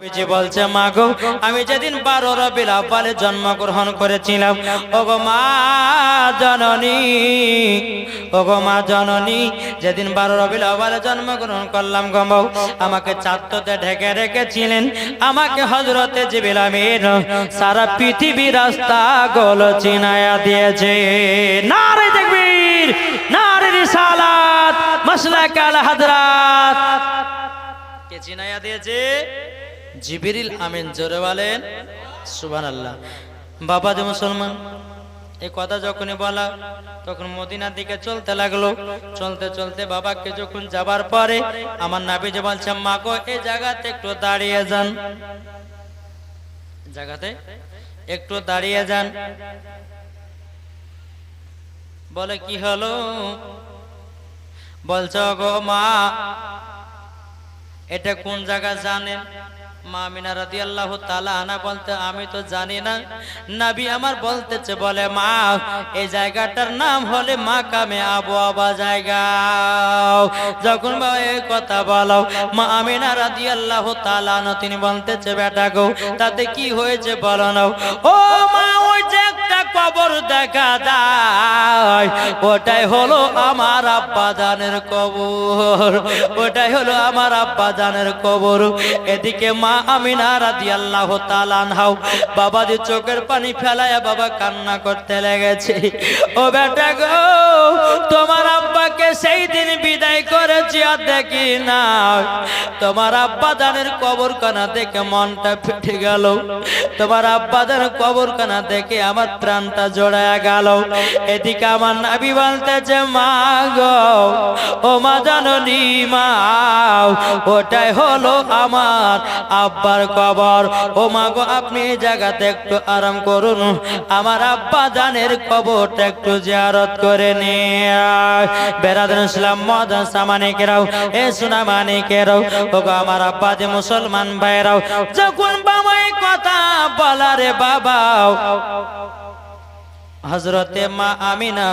যে বলছে মা গো আমি যেদিন বারো রবিল আব্বালে জন্মগ্রহণ করেছিলাম, ওগো মা জননী, ওগো মা জননী, যেদিন বারো রবিল আব্বালে জন্মগ্রহণ করলাম গমাও আমাকে চাত্ততে ঢেকে রেখেছিলেন, আমাকে হজরতে জিবিল আমির সারা পৃথিবী রাস্তা গোল চিনায়া দিয়েছে। নারে দেখবীর নারে রিসালাত মাসলা কাল হাজরাত। কে চিনাইয়া দিয়েছে? জিবিরিল আমিন, জোরে বলেন সুবান আল্লাহ বাবা যে মুসলমান এই কথা যখনই বলা, তখন মদিনার দিকে চলতে লাগল। চলতে চলতে বাবাকে যখন যাবার পরে, আমার নাবি যে বলছে, মা গো এই জায়গাতে একটু দাঁড়িয়ে যান। জায়গাতে? একটু দাঁড়িয়ে যান। বলে, কি হলো? বলছ গো মা, এটা কোন জায়গা জানেন? মা মিনা রাদি আল্লাহ তালা আনা বলতে, আমি তো জানি না। নাবি আমার বলতেছে, বলে, মা, এই জায়গাটার নাম হলে মা কামে আবু আবা জায়গা। যখন বাবা এই কথা বলো, মা আমিনা রাদি আল্লাহ তালা তিনি বলতেছে, বেটা গো, তাতে কি হয়েছে বলো না। ও মা যে একটা কবর দেখা ওটাই হলো আমার কবর, ওটাই হলো আমার কবর। এদিকে মা আল্লাহ তালানহাও বাবা যে চোখের পানি ফেলায় বাবা কান্না করতে লেগেছে। ও বেটা গো, তোমার আব্বাকে সেই দিন বিদায় করেছি আর দেখি না। তোমার আব্বা জানের কবর কানা দেখে মনটা ফেটে গেল। তোমার আব্বা জানের কবর কানা দেখে আমার প্রাণটা জড়ায় গেল। এদিকে আমার নাবি বলতেছে মা গো ও মা জাননি মা, ওটাই হলো আমার আব্বার কবর। ও মা গো, আপনি জায়গাতে একটু আরাম করুন। আমার আব্বা জানের কবরটা একটু জিয়ারত করে নিয়ে বেড়াদান ইসলাম মদন সামানিকেরাও, এ সোনা মানিকেরাও, ও গো, আমার আব্বা যে মুসলমান ভাইরাও যখন বাবা এই কথা বলারে বাবাও হজরতে মা আমিনা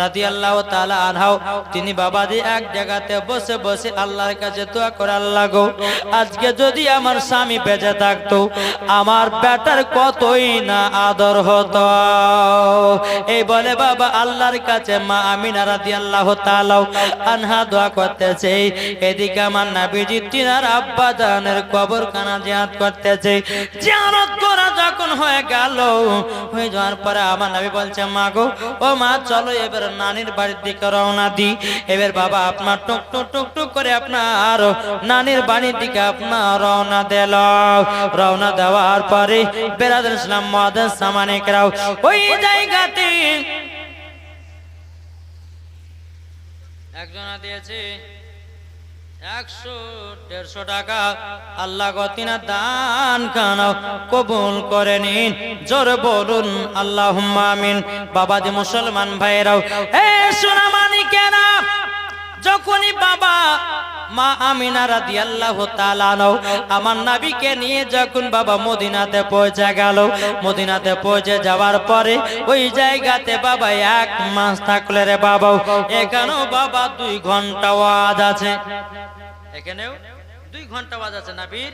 রাদি আল্লাহ তালা আনহাও, তিনি বাবাজি এক জায়গাতে বসে বসে আল্লাহর কাছে দোয়া করার আল্লাহ গো আজকে যদি আমার স্বামী বেঁচে থাকতো, আমার বেটার কতই না আদর হতো। এই বলে বাবা আল্লাহর কাছে মা আমিনা রাদি আল্লাহ তালাও আনহা দোয়া করতেছে, এদিকে আমার নাবিজি তিনার আব্বা জানের কবর কানা জিয়াত করতেছে। জিয়ারত করা যখন হয়ে গেল, হয়ে যাওয়ার পরে আমার নাবি বলছে মা গো ও মা, চলো এবার নানির বাড়ির দিকে রওনা দি। এবার বাবা আপনার টুক টুক টুক টুক করে আপনার নানির বাড়ির দিকে আপনার রওনা দিল। রওনা দেওয়ার পরে বেরাদুল ইসলাম মহাদান সামানিকরাও ওই জায়গাতে একজনা দিয়েছে। একশো, দেড়শো টাকা। আল্লাহ গতিনা দান কানা কবুল করে নিন। জোর বলুন আল্লাহ আমিন। মুসলমান ভাইরাও এ যখনই বাবা মা আমিনা রাদি আল্লাহ আমার নাবিকে নিয়ে যখন বাবা মদিনাতে পৌঁছে গেল, মদিনাতে পৌঁছে যাওয়ার পরে ওই জায়গাতে বাবা এক মাস থাকলে রে বাবা, এখানেও বাবা দুই ঘণ্টা ওয়াজ আছে। এখানেও দুই ঘণ্টা ওয়াজ আছে নাবির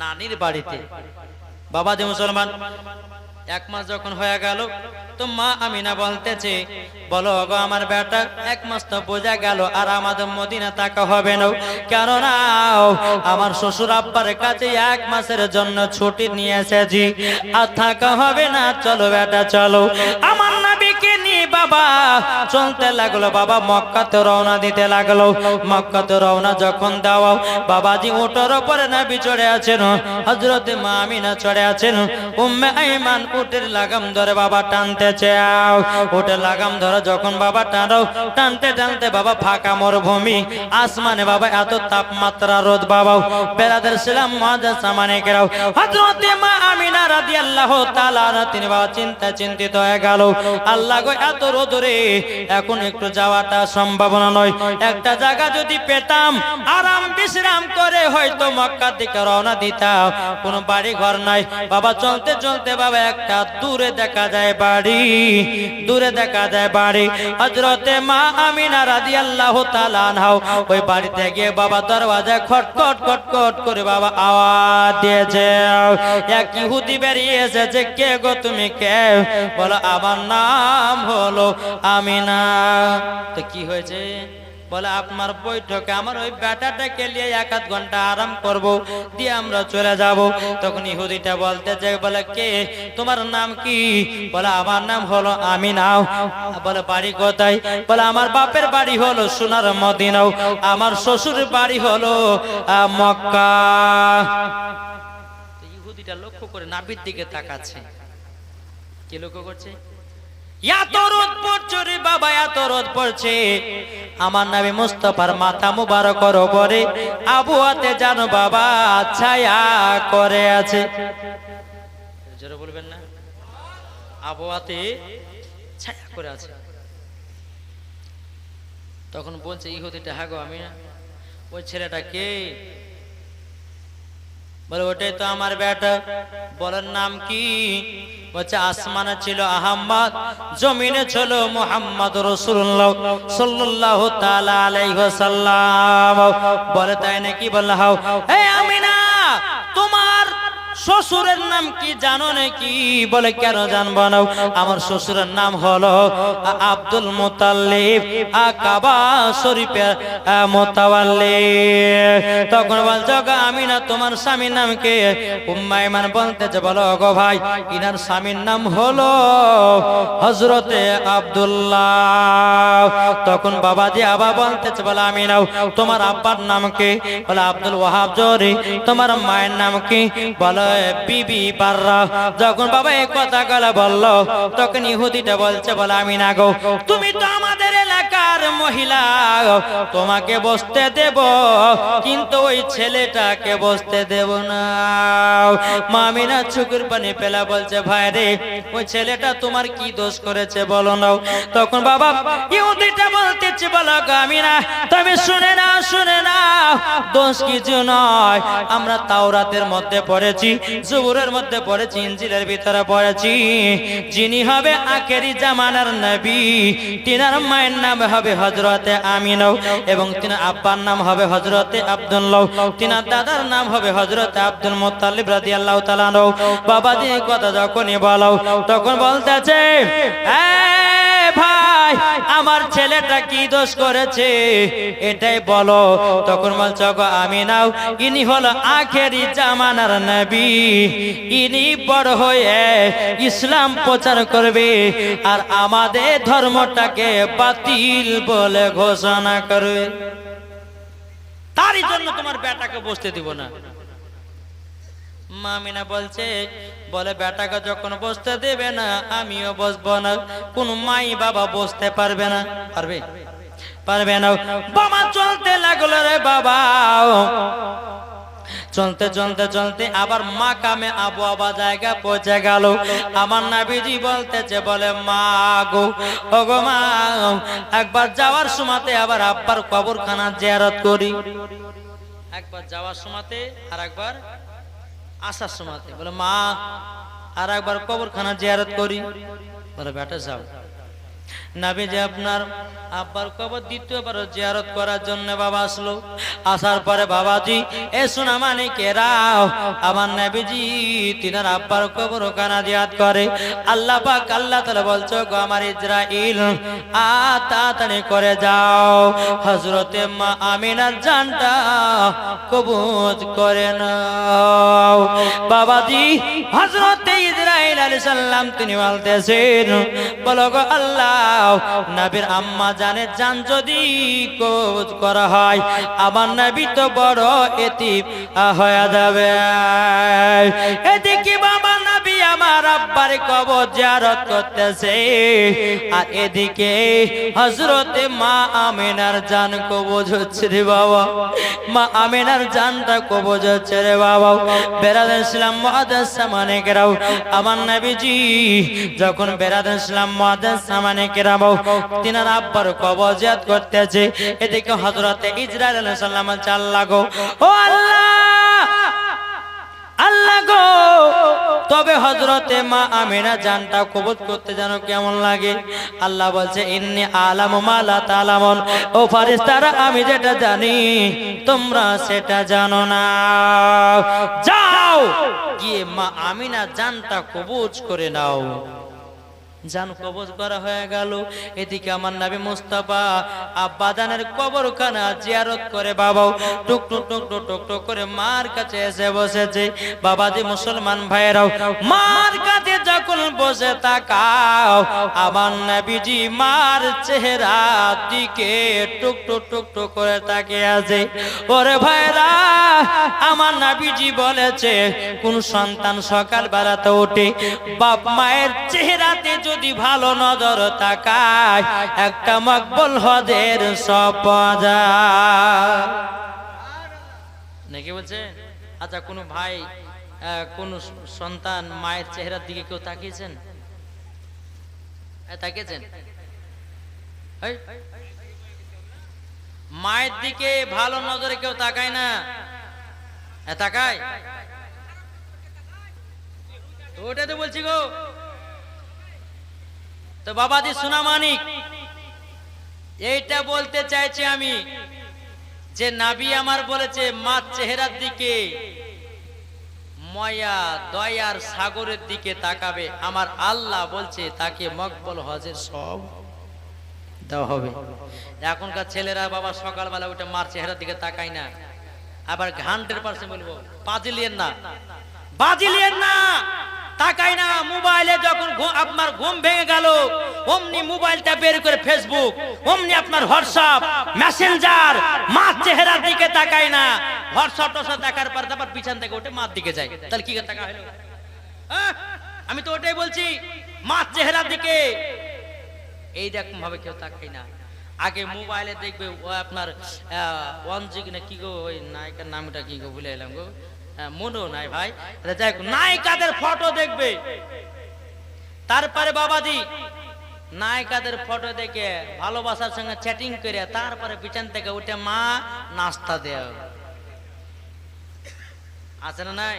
নানির বাড়িতে। বাবা যে মুসলমান, এক মাস যখন হয়ে গেল তো মা আমিনা বলতেছে, বলো গো, আমার বেটা এক মাস তো বোঝা গেল আর আমাদের মদিনা তাকা হবে না। কেননা, আমার শ্বশুর আব্বার কাছে এক মাসের জন্য ছুটি নিয়ে এসেছি। আর থাকা হবে না, চলো বেটা, চলো। আমার নিয়ে বাবা, চলতে লাগল বাবা, মক্কাতে রওনা দিতে লাগল। মক্কাতে রওনা যখন দাও বাবাজি উটোর উপরে নাবি চড়ে আছেন হজরতে মা আমিনা চড়ে আছেন। উম্মে আইমান উটের লাগাম ধরে বাবা টানতে চাও। উটের লাগাম ধরে যখন বাবা টানো, টানতে টানতে বাবা ফাঁকা মরুভূমি। আসমানে বাবা এত তাপমাত্রা রোদ বাবা। বেড়াদের ছিলাম মজা সামানে কেরাও হজরতে মা আমিনা রাদিয়াল্লাহু তাআলা তিনি বাবা চিন্তা চিন্তিত হয়ে গেল। আল্লাহ গো, এত রোদরে এখন একটু যাওয়াটা সম্ভাবনা নয়। একটা জায়গা যদি পেতাম, আরাম বিশ্রাম করে হয়তো মক্কা থেকে রওনা দিতাম। কোনো বাড়ি ঘর নাই। বাবা, চলতে চলতে বাবা, একটা দূরে দেখা যায় বাড়ি, দূরে দেখা যায় বাড়ি। হজরতে মা আমিনা রাদি আল্লাহ তালানহাও ওই বাড়িতে গিয়ে বাবা দরওয়াজায় খটখট খটখট করে বাবা আওয়াজ দিয়েছে। এক ইহুদি বেরিয়ে এসেছে, কে গো তুমি? কে? বলো, আমার নাম হলো আমিনা। তো কি হয়েছে? বলে, আপনার বৈঠকে আমার ওই বেটাটাকে নিয়ে এক আধ ঘণ্টা আরাম করব, দিয়ে আমরা চলে যাব। তখন ইহুদিটা বলতে যে বলে, কে? তোমার নাম কি? বলে, আমার নাম হলো আমি নাও বলে, বাড়ি কোথায়? বলে, আমার বাপের বাড়ি হলো সোনার মদিনাও, আমার শ্বশুর বাড়ি হলো মক্কা। ইহুদিটা লক্ষ্য করে নাবির দিকে তাকাচ্ছে। কি লক্ষ্য করছে? রোদ পড়ছে রে বাবা, এত রোদ পড়ছে। আমার নামে জানো বাবা ছায়া করে আছে। বলবেন না? আবহাওয়াতে ছায়া করে আছে। তখন বলছে, ইহুদিটা, হাগো আমি না ওই ছেলেটা কে? বলে, ওটাই তো আমার বেটা বলার নাম কি? বলছে, আসমানে ছিল আহম্মদ, জমিনে ছিল মোহাম্মদ রসুল্লাহ সাল্লাহ তালা বলে, তাই নাকি? বললাম তোমার শ্বশুরের নাম কি জানো নাকি? বলে কেন জানব না? আমার শ্বশুরের নাম হলো আব্দুল মুতাল্লিব আকাবা শরীফের আ, মোতাওয়াল্লিব। তখন বলছো আমি না তোমার স্বামীর নাম কে? উম্মাইমান বলতেছে বলো গো ভাই ইনার স্বামীর নাম হলো হজরতে আব্দুল্লাহ। তখন বাবাজি আবার বলতেছে বলে আমি নাও তোমার আব্বার নাম কি? বলে আব্দুল ওয়াহাব জরি তোমার মায়ের নাম কি? বলে বিবি বাররা যখন বাবা এই কথা গলা বলল, তখন ইহুদিটা বলছে, বলে, আমি না গো, তুমি তো আমাদের এলাকার মহিলা। তোমাকে বসতে দেব, কিন্তু ওই ছেলেটাকে বসতে দেব না। মামিনা চুকুর পানি পেলা বলছে, ভাই রে, ওই ছেলেটা তোমার কি দোষ করেছে বলো না তখন বাবা ইহুদিটা বলতেছে, বলো আমি না তবে শুনে না শুনে না দোষ কিছু নয়। আমরা তাওরাতের মধ্যে পড়েছি জুবুরের মধ্যে পড়েছি, ইঞ্জিলের ভিতরে পড়েছি। যিনি হবে আখেরি জামানার নবী। তিনার মায়ের নাম হবে হজরতে আমিনও এবং তিনার আব্বার নাম হবে হজরতে আব্দুল্লাহ। তিনার দাদার নাম হবে হজরতে আব্দুল মোত্তালিব রাদিয়াল্লাহু তাআলা বাবা দিয়ে কথা যখনই বলো, তখন বলতেছে, "এই ভাই, আমার ছেলেটা কি দোষ করেছে? এটাই বলো। তখন বলছ আমি নাও। ইনি হলো আখেরি জামানার নবী। ইনি বড় হয়ে ইসলাম প্রচার করবে আর আমাদের ধর্মটাকে বাতিল বলে ঘোষণা করবে। তারই জন্য তোমার বেটাকে বসতে দিব না। মামিনা বলছে, বলে, বেটাকে যখন বসতে দেবে না, আমিও বসবো না। কোন মাই বাবা বসতে পারবে না। পারবে? পারবে না। বাবা চলতে লাগল রে বাবা। চলতে চলতে চলতে আবার মা কামে আবু আবা জায়গা পৌঁছে গেল। আমার নাবিজি বলতেছে, বলে, মা গো ও গো মা, একবার যাওয়ার সময়তে আবার আব্বার কবরখানা জিয়ারত করি। একবার যাওয়ার সময়তে আর একবার আসার সময়তে বলে মা আর একবার কবরখানা জিয়ারত করি বলে বেটা যাও নাবি যে আপনার আব্বার কবর দ্বিতীয়বার জিয়ারত করার জন্য বাবা আসলো। আসার পরে বাবাজি, এ শোনা মানে কেরাও আমার নাবিজি, তিনার আব্বার কবর ওখানে জিয়ারত করে। আল্লাহ পাক, আল্লাহ তাআলা বলছো গো আমার ইসরাইল আ, তাড়াতাড়ি করে যাও। হযরতে মা আমিনার জানটা কবুজ করে নাও। বাবাজি, হযরতে ইসরাইল আলাইহিস সালাম, তিনি বলতেছেন, বলো গো আল্লাহ নবীর আম্মা জানে, জান যদি কোজ করা হয়, আমার নবী তো বড় এতিম হয়ে যাবে। এদিকে বাবা নবী আমার আব্বার কবর জিয়ারত করতেছে। আর এদিকে হজরতে মা আমিনার জান কবজ হচ্ছে রে বাবা। মা আমিনার জানটা কবজ হচ্ছে রে বাবা। বেড়াদের ইসলাম মহাদাস সামানে কেরাও। আমার নবীজি যখন বেড়াদের ইসলাম মহাদাস সামানে কেরাও, তিনার আব্বার কবর জিয়ারত করতেছে। এদিকে হজরতে ইসরায়েল আলাইহিস সালাম চাল লাগো। ও আল্লাহ! আল্লাহ তবে হজরতে মা আমিনা জানটা কবজ করতে জানো কেমন লাগে। আল্লাহ বলছে, ইন্নি আলাম মালা তালামন। ও ফারিস্তারা আমি যেটা জানি, তোমরা সেটা জানো না। যাও, গিয়ে মা আমিনা জানটা কবজ করে নাও। জান কবজ করা হয়ে গেল। এদিকে আমার নাবি মুস্তাফা আব্বাদানের কবরখানা জিয়ারত করে বাবাও টুক টুক টুক টুক টুক টুক করে মার কাছে এসে বসেছে। বাবাজি মুসলমান ভাইরাও মার কাছে যখন বসে তাকাও, আমার নাবিজি মার চেহারা দিকে টুক টুক টুক টুক করে তাকিয়ে আছে। ওরে ভাইরা আমার নাবিজি বলেছে, কোন সন্তান সকাল বেলাতে ওঠে বাপ মায়ের চেহারাতে যদি ভালো নজর তাকায় একটা মকবল হদের নাকি বলছে? আচ্ছা কোনো ভাই কোন সন্তান মায়ের চেহারার দিকে কেউ তাকিয়েছেন? হ্যাঁ, তাকিয়েছেন? মায়ের দিকে ভালো নজরে কেউ তাকায় না। হ্যাঁ, তাকায়। ওটা তো বলছি গো। তো বাবা বাবাজি সুনামানিক এইটা বলতে চাইছি আমি যে নাবি আমার বলেছে মার চেহারার দিকে ময়া দয়ার সাগরের দিকে তাকাবে। আমার আল্লাহ বলছে, তাকে মকবল হজের সব দেওয়া হবে। এখনকার ছেলেরা বাবা সকালবেলা উঠে মার চেহারার দিকে তাকায় না। আবার ঘান্টের পাশে বলব, বাজিলিয়েন না। বাজিলিয়েন না! তাকাই না, মোবাইলে যখন আপনার ঘুম ভেঙে গেল, অমনি মোবাইলটা বের করে ফেসবুক অমনি আপনার হোয়াটসঅ্যাপ মেসেঞ্জার মার চেহারার দিকে তাকাই না। হোয়াটসঅ্যাপ টসঅ্যাপ দেখার পর তারপর পিছন থেকে উঠে মার দিকে যায়। তাহলে কি তাকা হলো? আমি তো ওটাই বলছি, মার চেহারার দিকে। এই রকম ভাবে কেউ তাকাই না। আগে মোবাইলে দেখবে ও আপনার ওয়ান জিগ না কি গো, ওই নায়িকার নামটা কি গো, ভুলে এলাম গো। মনেও নাই ভাই। যাই নায়িকাদের ফটো দেখবে। তারপরে বাবাজি, নায়িকাদের ফটো দেখে ভালোবাসার সঙ্গে চ্যাটিং করে তারপরে পিছন থেকে উঠে মা নাস্তা দেয়। আছে না নাই?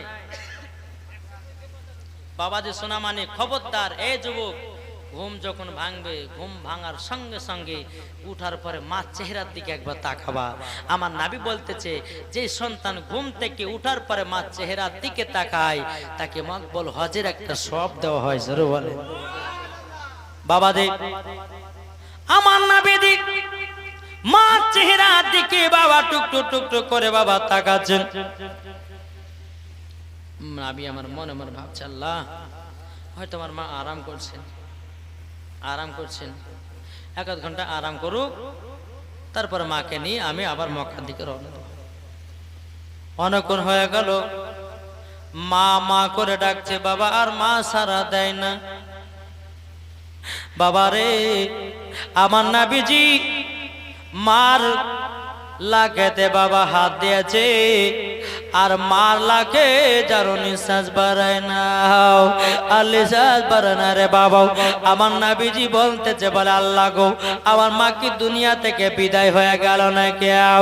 বাবাজি সোনা মানে খবরদার এই যুবক। ঘুম যখন ভাঙবে, ঘুম ভাঙার সঙ্গে সঙ্গে উঠার পরে মা চেহারার দিকে একবার তাকাবা। আমার নাবি বলতেছে, যে সন্তান ঘুম থেকে উঠার পরে মা চেহারার দিকে তাকায়, তাকে মকবল হজের একটা সব দেওয়া হয়, জোরে বলে বাবা দে আমার নাবি দিক মা চেহারার দিকে বাবা টুক টুক টুক টুক করে বাবা তাকাচ্ছেন। নাবি আমার মনে মনে ভাবছে, আল্লাহ, হয়তো আমার মা আরাম করছেন। আরাম করছেন। এক আধ ঘণ্টা আরাম করুক, তারপর মাকে নিয়ে আমি আবার মক্কার দিকে রওনা দেব। অনেকক্ষণ হয়ে গেল। মা মা করে ডাকছে, বাবা, আর মা সারা দেয় না। বাবা রে, আমার নাবিজি, মার লাগাতে বাবা, হাত দিয়েছে। আর মার লাগে যারো নিঃশ্বাস বাড়ায় না আর নিঃশ্বাস বাড়ায় না রে বাবা আমার নাবিজি বলতেছে, বলে, আল্লাহ গো, আমার মা কি দুনিয়া থেকে বিদায় হয়ে গেল না কেউ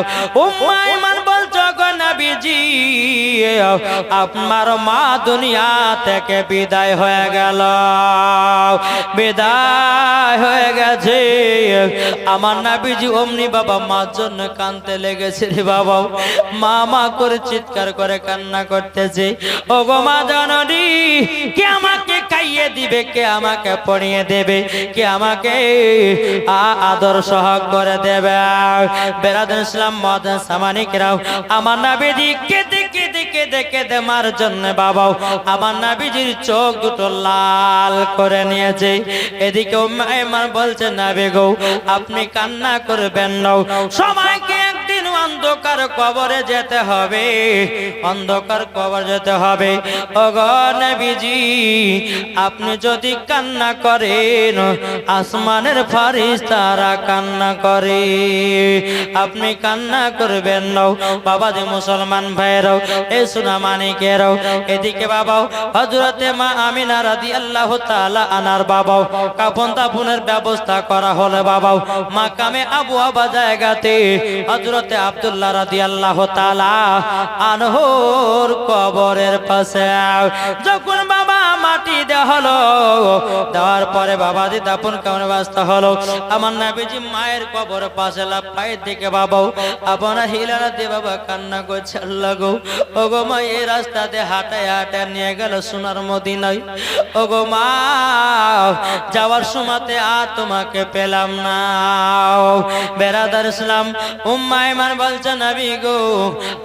নাবিজি, আপনার মা দুনিয়া থেকে বিদায় হয়ে গেল। বিদায় হয়ে গেছে। আমার নাবিজি অমনি বাবা মার জন্য কানতে লেগেছে রে বাবা। মা মা করে চিৎকার করে কান্না করতেছে। ও গো মা জননী, কে আমাকে খাইয়ে দিবে, কে আমাকে পড়িয়ে দেবে, কে আমাকে আদর সহ করে দেবে? বেরাদুল ইসলাম মদন সামানিকরাও আমার নাবিজি কেঁদে কেঁদে কেঁদে কেঁদে মার জন্য বাবাও আমার নাবিজির চোখ দুটো লাল করে নিয়েছে। এদিকে মার বলছে নাবি গো আপনি কান্না করবেন সময়কে একদিন অন্ধকার কবরে যেতে হবে। অন্ধকার কবর যেতে হবে। অগণবিজি আপনি যদি কান্না করেন, আসমানের ফারিস তারা কান্না করে। আপনি কান্না করবেন নাও বাবা যে মুসলমান ভাইরাও এ সোনা মানিকেরাও। এদিকে বাবাও হজরতে মা আমিনা রাদি আল্লাহ তালা আনার বাবাও কাপন তাপনের ব্যবস্থা করা হলে বাবাও। মাকামে আবু আবা জায়গাতে হজরতে আব্দুল্লাহ রাদি আল্লাহ তালা আনহর কবরের পাশে। যখন বাবা মাটি দেওয়া হলো, দেওয়ার পরে বাবা দি দাপন কেমন ব্যস্ত হলো? আমার নাবিজি মায়ের কবর পাশে পায়ের দিকে বাবাও আপনার হিলারা দিয়ে বাবা কান্না করছে, আল্লাহ গো। ও গো মা, এই রাস্তাতে হাঁটায় হাঁটায় নিয়ে গেল সোনার মদিনায়। ও গো মা, যাওয়ার সময়তে আর তোমাকে পেলাম না। বেরাদার ইসলাম উম্মাইমান বলছে নবী গো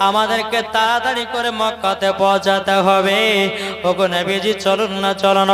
আমাদেরকে তাড়াতাড়ি করে মক্কাতে পৌঁছাতে হবে। ওগো নবীজি চলুন না চলুন।